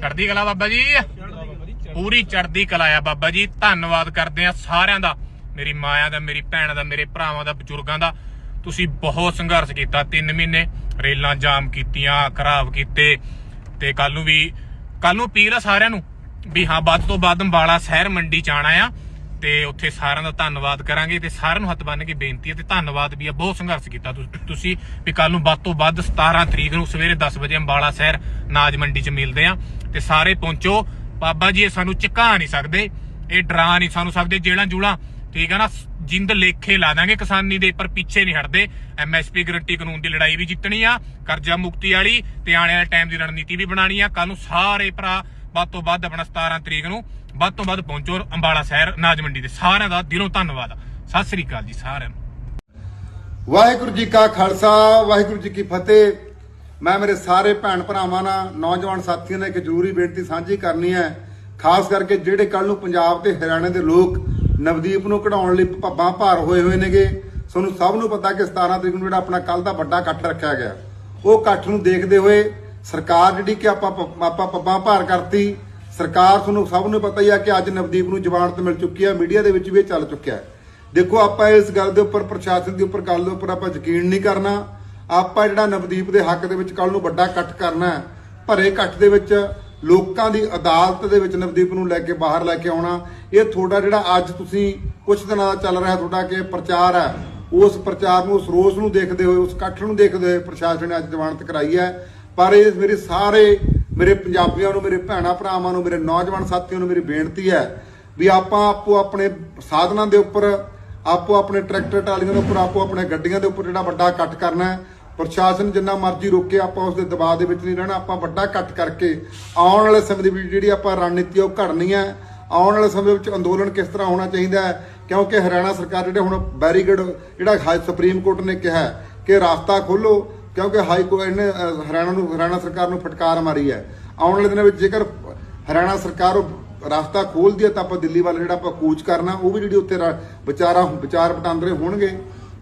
ਚੜਦੀ ਕਲਾ ਬਾਬਾ ਜੀ। ਪੂਰੀ ਚੜਦੀ ਕਲਾ ਆ ਬਾਬਾ ਜੀ। ਧੰਨਵਾਦ ਕਰਦੇ ਆ ਸਾਰਿਆਂ ਦਾ, ਮੇਰੀ ਮਾਇਆ ਦਾ, ਮੇਰੀ ਭੈਣਾਂ ਦਾ, ਮੇਰੇ ਭਰਾਵਾਂ ਦਾ, ਬਜ਼ੁਰਗਾਂ ਦਾ। ਤੁਸੀਂ ਬਹੁਤ ਸੰਘਰਸ਼ ਕੀਤਾ 3 ਮਹੀਨੇ ਰੇਲਾਂ ਜਾਮ ਕੀਤੀਆਂ, ਖਰਾਬ ਕੀਤੇ। ਤੇ ਕੱਲ ਨੂੰ ਵੀ ਕੱਲ ਨੂੰ ਅਪੀਲ ਆ ਸਾਰਿਆਂ ਨੂੰ ਵੀ ਹਾਂ, ਵੱਧ ਤੋਂ ਵੱਧ ਅੰਬਾਲਾ ਸ਼ਹਿਰ ਮੰਡੀ ਚ ਆਣਾ ਆ। ਤੇ ਉੱਥੇ ਸਾਰਿਆਂ ਦਾ ਧੰਨਵਾਦ ਕਰਾਂਗੇ ਤੇ ਸਾਰਿਆਂ ਨੂੰ ਹੱਥ ਬੰਨ ਕੇ ਬੇਨਤੀ ਹੈ ਤੇ ਧੰਨਵਾਦ ਵੀ ਆ, ਬਹੁਤ ਸੰਘਰਸ਼ ਕੀਤਾ ਤੁਸੀਂ ਵੀ ਕੱਲ ਨੂੰ ਵੱਧ ਤੋਂ ਵੱਧ 17 ਤਰੀਕ ਨੂੰ ਸਵੇਰੇ 10 ਵਜੇ ਅੰਬਾਲਾ ਸ਼ਹਿਰ ਨਾਜ ਮੰਡੀ ਚ ਮਿਲਦੇ ਆ ਤੇ ਸਾਰੇ ਪਹੁੰਚੋ। ਬਾਬਾ ਜੀ, ਇਹ ਸਾਨੂੰ ਝੁਕਾ ਨਹੀਂ ਸਕਦੇ, ਇਹ ਡਰਾ ਨਹੀਂ ਸਾਨੂੰ ਸਕਦੇ, ਜੇਲਾਂ ਜੂਲਾਂ, ਠੀਕ ਹੈ ਨਾ ਜਿੰਦ ਲੇਖੇ ਲਾ ਦਾਂਗੇ ਕਿਸਾਨੀ ਦੇ, ਪਰ ਪਿੱਛੇ ਨਹੀਂ ਹਟਦੇ। ਐਮਐਸਪੀ ਗਰੰਟੀ ਕਾਨੂੰਨ ਦੀ ਲੜਾਈ ਵੀ ਜਿੱਤਣੀ ਆ, ਕਰਜ਼ਾ ਮੁਕਤੀ ਵਾਲੀ, ਤੇ ਆਉਣ ਵਾਲੇ ਟਾਈਮ ਦੀ ਰਣਨੀਤੀ ਵੀ ਬਣਾਣੀ ਆ। ਕੱਲ ਨੂੰ ਸਾਰੇ ਭਰਾ ਵੱਧ ਤੋਂ ਵੱਧ ਆਪਣਾ 17 ਤਰੀਕ ਨੂੰ ਵੱਧ ਤੋਂ ਵੱਧ ਪਹੁੰਚੋ ਅੰਬਾਲਾ ਸ਼ਹਿਰ ਨਾਜ ਮੰਡੀ ਦੇ ਸਾਰਿਆਂ ਦਾ ਦਿਲੋਂ ਧੰਨਵਾਦ। ਸਤਿ ਸ੍ਰੀ ਅਕਾਲ ਜੀ ਸਾਰਿਆਂ ਨੂੰ। ਵਾਹਿਗੁਰੂ ਜੀ ਕਾ ਖਾਲਸਾ, ਵਾਹਿਗੁਰੂ ਜੀ ਕੀ ਫਤਿਹ। ਮੈਂ ਮੇਰੇ ਸਾਰੇ ਭੈਣ ਭਰਾਵਾਂ ਨਾਲ, ਨੌਜਵਾਨ ਸਾਥੀਆਂ ਨਾਲ ਇੱਕ ਜ਼ਰੂਰੀ ਬੇਨਤੀ ਸਾਂਝੀ ਕਰਨੀ ਹੈ। ਖਾਸ ਕਰਕੇ ਜਿਹੜੇ ਕੱਲ ਨੂੰ ਪੰਜਾਬ ਤੇ ਹਰਿਆਣੇ ਦੇ ਲੋਕ ਨਵਦੀਪ ਨੂੰ ਕਢਾਉਣ ਲਈ ਭੱਬਾਂ ਭਾਰ ਹੋਏ ਹੋਏ ਨੇਗੇ ਤੁਹਾਨੂੰ ਸਭ ਨੂੰ ਪਤਾ ਕਿ 17 ਤਰੀਕ ਨੂੰ ਜਿਹੜਾ ਆਪਣਾ ਕੱਲ ਦਾ ਵੱਡਾ ਇਕੱਠ ਰੱਖਿਆ ਗਿਆ। ਉਹ ਇਕੱਠ ਨੂੰ ਦੇਖਦੇ ਹੋਏ ਸਰਕਾਰ ਜਿਹੜੀ ਕਿ ਆਪਾਂ ਆਪਾਂ ਪੱਬਾਂ ਭਾਰ ਕਰਤੀ, ਸਰਕਾਰ ਤੁਹਾਨੂੰ ਸਭ ਨੂੰ ਪਤਾ ਹੀ ਆ ਕਿ ਅੱਜ ਨਵਦੀਪ ਨੂੰ ਜ਼ਮਾਨਤ ਮਿਲ ਚੁੱਕੀ ਹੈ ਮੀਡੀਆ ਦੇ ਵਿੱਚ ਵੀ ਇਹ ਚੱਲ ਚੁੱਕਿਆ ਹੈ। ਦੇਖੋ, ਆਪਾਂ ਇਸ ਗੱਲ ਦੇ ਉੱਪਰ, ਪ੍ਰਸ਼ਾਸਨ ਦੇ ਉੱਪਰ, ਗੱਲ ਦੇ ਉੱਪਰ ਆਪਾਂ ਯਕੀਨ ਨਹੀਂ ਕਰਨਾ। ਆਪਾਂ ਜਿਹੜਾ ਨਵਦੀਪ ਦੇ ਹੱਕ ਦੇ ਵਿੱਚ ਕੱਲ ਨੂੰ ਵੱਡਾ ਇਕੱਠ ਕਰਨਾ ਭਰੇ ਇਕੱਠ ਦੇ ਵਿੱਚ ਲੋਕਾਂ ਦੀ ਅਦਾਲਤ ਦੇ ਵਿੱਚ ਨਵਦੀਪ ਨੂੰ ਲੈ ਕੇ ਬਾਹਰ ਲੈ ਕੇ ਆਉਣਾ, ਇਹ ਤੁਹਾਡਾ ਜਿਹੜਾ ਅੱਜ ਤੁਸੀਂ ਕੁਝ ਦਿਨਾਂ ਦਾ ਚੱਲ ਰਿਹਾ ਤੁਹਾਡਾ ਕਿ ਪ੍ਰਚਾਰ ਹੈ, ਉਸ ਪ੍ਰਚਾਰ ਨੂੰ, ਉਸ ਰੋਸ ਨੂੰ ਦੇਖਦੇ ਹੋਏ, ਉਸ ਇਕੱਠ ਨੂੰ ਦੇਖਦੇ ਹੋਏ ਪ੍ਰਸ਼ਾਸਨ ਨੇ ਅੱਜ ਜ਼ਮਾਨਤ ਕਰਾਈ ਹੈ। ਪਰ ਇਹ ਮੇਰੇ ਸਾਰੇ ਮੇਰੇ ਪੰਜਾਬੀਆਂ ਨੂੰ, ਮੇਰੇ ਭੈਣਾਂ ਭਰਾਵਾਂ ਨੂੰ, ਮੇਰੇ ਨੌਜਵਾਨ ਸਾਥੀਆਂ ਨੂੰ ਮੇਰੀ ਬੇਨਤੀ ਹੈ ਵੀ ਆਪਾਂ ਆਪੋ ਆਪਣੇ ਸਾਧਨਾਂ ਦੇ ਉੱਪਰ, ਆਪੋ ਆਪਣੇ ਟਰੈਕਟਰ ਟਰਾਲੀਆਂ ਦੇ ਉੱਪਰ, ਆਪੋ ਆਪਣੇ ਗੱਡੀਆਂ ਦੇ ਉੱਪਰ ਜਿਹੜਾ ਵੱਡਾ ਇਕੱਠ ਕਰਨਾ ਹੈ, ਪ੍ਰਸ਼ਾਸਨ ਜਿੰਨਾ ਮਰਜ਼ੀ ਰੋਕੇ, ਆਪਾਂ ਉਸ ਦੇ ਦਬਾਅ ਦੇ ਵਿੱਚ ਨਹੀਂ ਰਹਿਣਾ, ਆਪਾਂ ਵੱਡਾ ਇਕੱਠ ਕਰਕੇ ਆਉਣ ਵਾਲੇ ਸਮੇਂ ਦੇ ਵਿੱਚ ਜਿਹੜੀ ਆਪਾਂ ਰਣਨੀਤੀ ਆ ਉਹ ਘੜਨੀ ਹੈ, ਆਉਣ ਵਾਲੇ ਸਮੇਂ ਵਿੱਚ ਅੰਦੋਲਨ ਕਿਸ ਤਰ੍ਹਾਂ ਹੋਣਾ ਚਾਹੀਦਾ ਹੈ, ਕਿਉਂਕਿ ਹਰਿਆਣਾ ਸਰਕਾਰ ਜਿਹੜੇ ਹੁਣ ਬੈਰੀਗੇਡ, ਜਿਹੜਾ ਹਾਈ ਸੁਪਰੀਮ ਕੋਰਟ ਨੇ ਕਿਹਾ ਕਿ ਰਾਸਤਾ ਖੋਲੋ ਕਿਉਂਕਿ ਹਾਈ ਕੋਰਟ ਨੇ ਹਰਿਆਣਾ ਨੂੰ, ਹਰਿਆਣਾ ਸਰਕਾਰ ਨੂੰ ਫਟਕਾਰ ਮਾਰੀ ਹੈ। ਆਉਣ ਵਾਲੇ ਦਿਨਾਂ ਵਿੱਚ ਜੇਕਰ ਹਰਿਆਣਾ ਸਰਕਾਰ ਉਹ ਰਸਤਾ ਖੋਲਦੀ ਹੈ ਤਾਂ ਆਪਾਂ ਦਿੱਲੀ ਵੱਲ ਜਿਹੜਾ ਆਪਾਂ ਕੂਚ ਕਰਨਾ, ਉਹ ਵੀ ਜਿਹੜੀ ਉੱਥੇ ਰਾ- ਵਿਚਾਰਾ, ਵਿਚਾਰ ਵਟਾਂਦਰੇ ਹੋਣਗੇ।